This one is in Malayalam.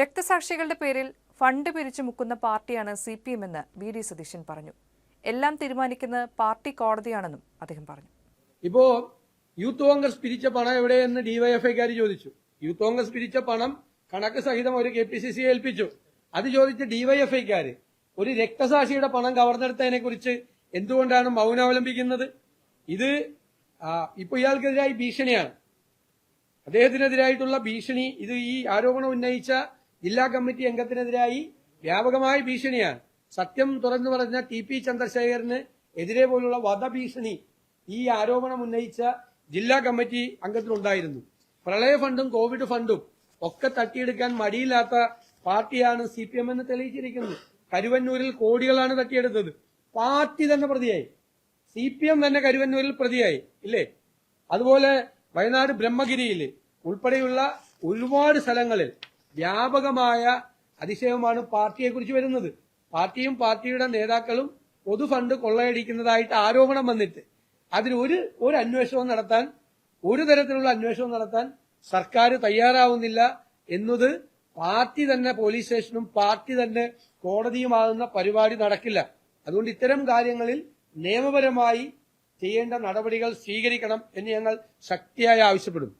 രക്തസാക്ഷികളുടെ പേരിൽ ഫണ്ട് പിരിച്ചു മുക്കുന്ന പാർട്ടിയാണ് സി പി എം എന്ന് വി ഡി സതീശൻ പറഞ്ഞു. എല്ലാം തീരുമാനിക്കുന്ന പാർട്ടി കോടതിയാണെന്നും അദ്ദേഹം പറഞ്ഞു. ഇപ്പോ യൂത്ത് കോൺഗ്രസ് പിരിച്ച പണം എവിടെയെന്ന് ഡിവൈഎഫ്ഐക്കാർ ചോദിച്ചു. യൂത്ത് കോൺഗ്രസ് പിരിച്ച പണം കണക്ക് സഹിതം ഒരു കെ പി സി സി ഏൽപ്പിച്ചു. അത് ചോദിച്ച ഡിവൈഎഫ്ഐക്കാര് ഒരു രക്തസാക്ഷിയുടെ പണം കവർന്നെടുത്തതിനെ കുറിച്ച് എന്തുകൊണ്ടാണ് മൗനം അവലംബിക്കുന്നത് ഇത് ഇപ്പൊ ഇയാൾക്കെതിരായി ഭീഷണിയാണ്. അദ്ദേഹത്തിനെതിരായിട്ടുള്ള ഭീഷണി ഇത് ഈ ആരോപണം ഉന്നയിച്ച ജില്ലാ കമ്മിറ്റി അംഗത്തിനെതിരായി വ്യാപകമായ ഭീഷണിയാണ്. സത്യം തുറന്നു പറഞ്ഞ ടി പി ചന്ദ്രശേഖരന് എതിരെ പോലുള്ള വധഭീഷണി ഈ ആരോപണം ഉന്നയിച്ച ജില്ലാ കമ്മിറ്റി അംഗത്തിനുണ്ടായിരുന്നു. പ്രളയ ഫണ്ടും കോവിഡ് ഫണ്ടും ഒക്കെ തട്ടിയെടുക്കാൻ മടിയില്ലാത്ത പാർട്ടിയാണ് സി പി എം എന്ന് തെളിയിച്ചിരിക്കുന്നത്. കരുവന്നൂരിൽ കോടികളാണ് തട്ടിയെടുത്തത്. പാർട്ടി തന്നെ പ്രതിയായി. സി പി എം തന്നെ കരുവന്നൂരിൽ പ്രതിയായി ഇല്ലേ? അതുപോലെ വയനാട് ബ്രഹ്മഗിരിയിൽ ഉൾപ്പെടെയുള്ള ഒരുപാട് സ്ഥലങ്ങളിൽ വ്യാപകമായ അതിശയമാണ് പാർട്ടിയെക്കുറിച്ച് വരുന്നത്. പാർട്ടിയും പാർട്ടിയുടെ നേതാക്കളും പൊതു ഫണ്ട് കൊള്ളയടിക്കുന്നതായിട്ട് ആരോപണം വന്നിട്ട് അതിന് ഒരു ഒരു അന്വേഷണവും നടത്താൻ ഒരു തരത്തിലുള്ള അന്വേഷണം നടത്താൻ സർക്കാർ തയ്യാറാവുന്നില്ല എന്നത് പാർട്ടി തന്നെ പോലീസ് സ്റ്റേഷനും പാർട്ടി തന്നെ കോടതിയുമാകുന്ന പരിപാടി നടക്കില്ല. അതുകൊണ്ട് ഇത്തരം കാര്യങ്ങളിൽ നിയമപരമായി ചെയ്യേണ്ട നടപടികൾ സ്വീകരിക്കണം എന്ന് ഞങ്ങൾ ശക്തിയായി ആവശ്യപ്പെടും